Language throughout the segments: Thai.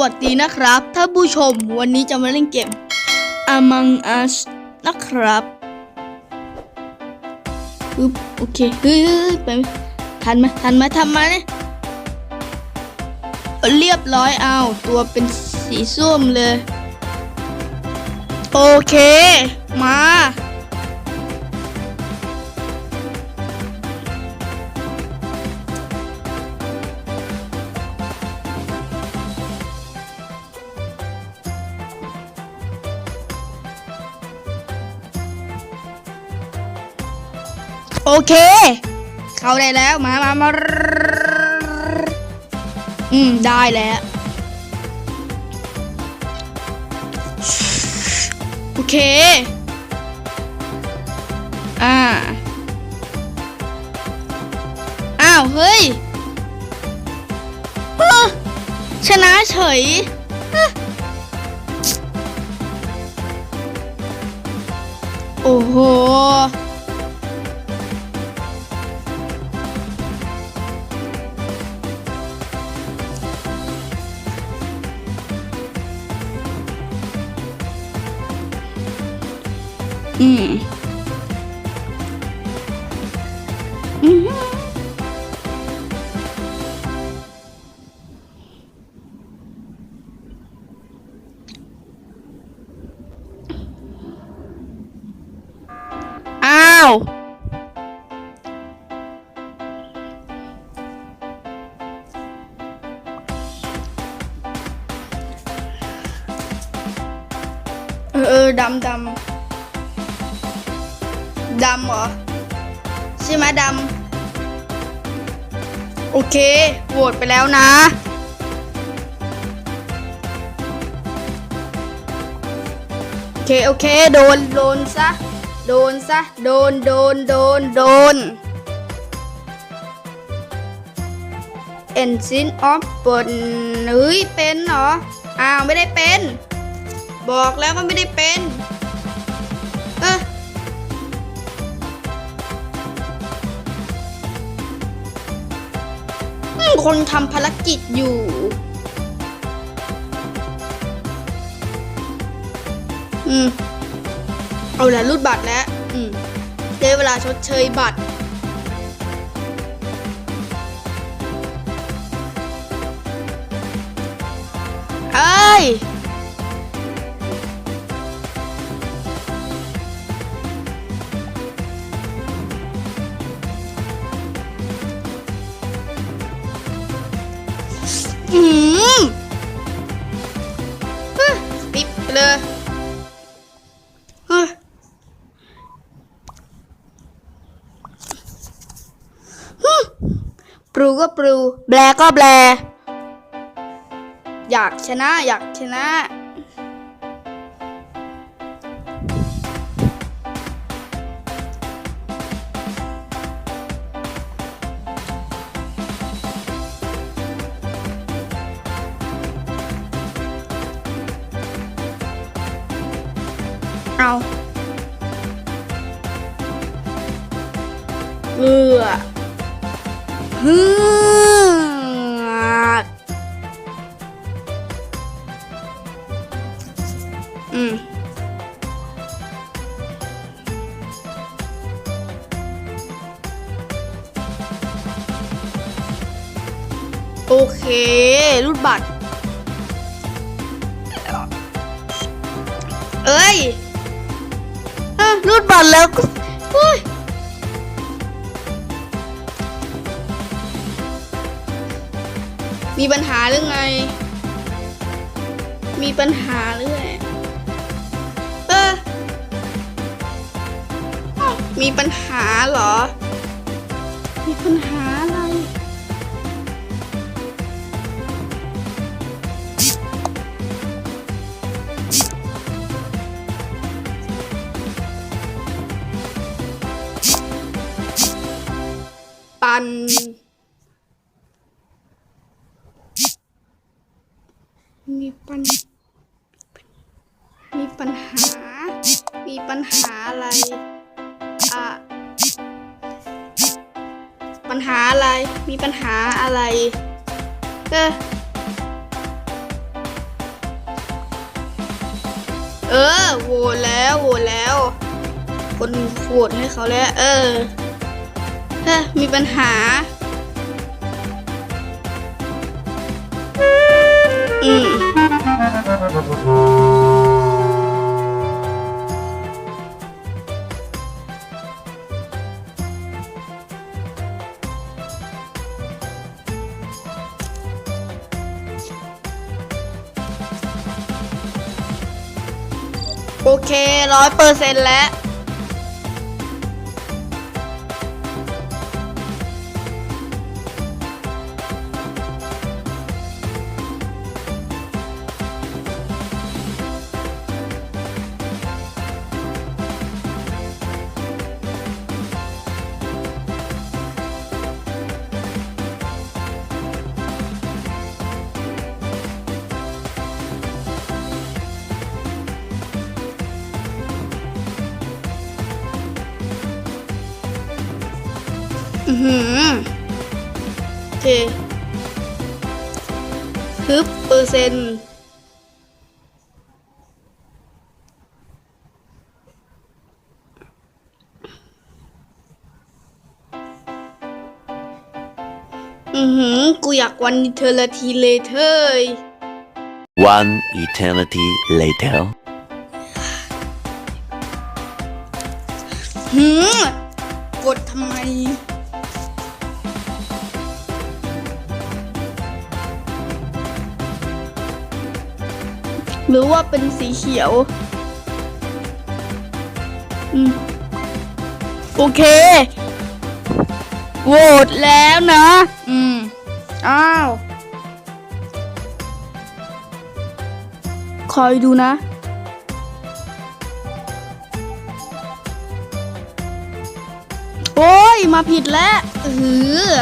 วัสดีนะครับท่านผู้ชมวันนี้จะมาเล่นเกม Among Us นะครับปึ๊บโอเคเฮ้ยไปทันไหมทันไหมทำมาเนี่ยเรียบร้อยเอาตัวเป็นสีส้มเลย โอเค มา โอเค เข้าได้แล้วมามามาอืม ได้แล้วโอเค อ่า อ้าว เฮ้ยชนะเฉยโอ้โห อืมอืมอ้าวเออเออ ดำเหรอ ใช่ไหมดำ โอเค โหวตไปแล้วนะโอเค โอเค โดน โดนซะ โดนซะ โดน โดน โดน โดน Engine of เปิดเฮ้ยเป็นเหรอ อ้าว ไม่ได้เป็น บอกแล้วว่าไม่ได้เป็น คนทำภารกิจอยู่ อืม เอาละรูดบัตรแล้ว อืมได้เวลาชดเชยบัตร เอ้ย เลยเฮ้ยฮึ่มปลูก็ปลูแบลก็แบล อยากชนะ อยากชนะ เอาเอือฮึกอืมโอเครูดบัตร เอ้ย รูดบัตรแล้วก็เฮ้ยมีปัญหาหรือไง มีปัญหาหรือไงเออมีปัญหาเหรอ มีปัญหาอะไรปั มีปัญ มีปัญหา มีปัญหาอะไร อะ ปัญหาอะไร มีปัญหาอะไร เออเออโหวตแล้วโหวตแล้ว คนโหวตให้เขาแล้ว เออ มีปัญหา อืมโอเคร้อยเปอร์เซ็นต์แล้ว อือหือโอเคฮึบเปอร์เซ็นต์อือหือ กูอยากวันเทอร์ทีเลเทอร์ One eternity later. หืมกดทำไม หรือว่าเป็นสีเขียวอืมโอเค โหวตแล้วนะ อืม อ้าว คอยดูนะ โอ้ย มาผิดแล้วเออ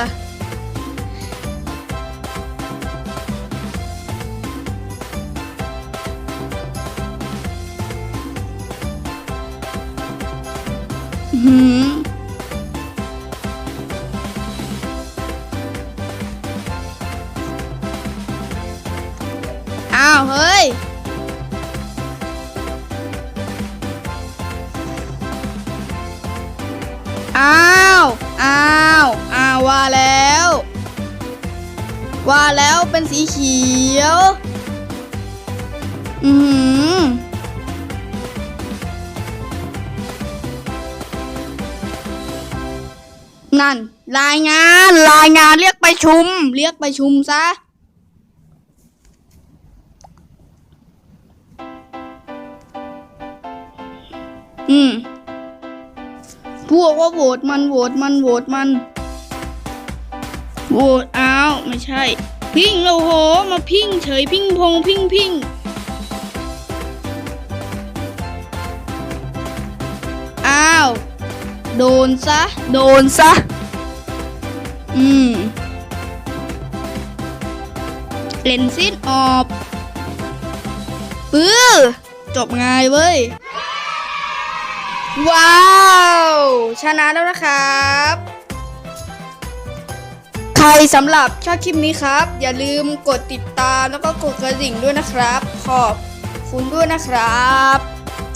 หืออ้าว เฮ้ย อ้าว อ้าว อ้าวว่าแล้ว ว่าแล้วเป็นสีเขียว อือ นั่น รายงานรายงานเรียกไปชุม เรียกไปชุมซะอืมพวกว่าโหวตมันโหวตมันโหวตมันโหวตอ้าวไม่ใช่ พิงโอ้โห มาพิงเฉยพิงพงพิงพิงอ้าว โดนซะ โดนซะ อืมเลนซินออบปื้อจบง่ายเว้ย ว้าว ชนะแล้วนะครับ ใครสำหรับชอบคลิปนี้ครับ อย่าลืมกดติดตามแล้วก็กดกระดิ่งด้วยนะครับ ขอบคุณด้วยนะครับ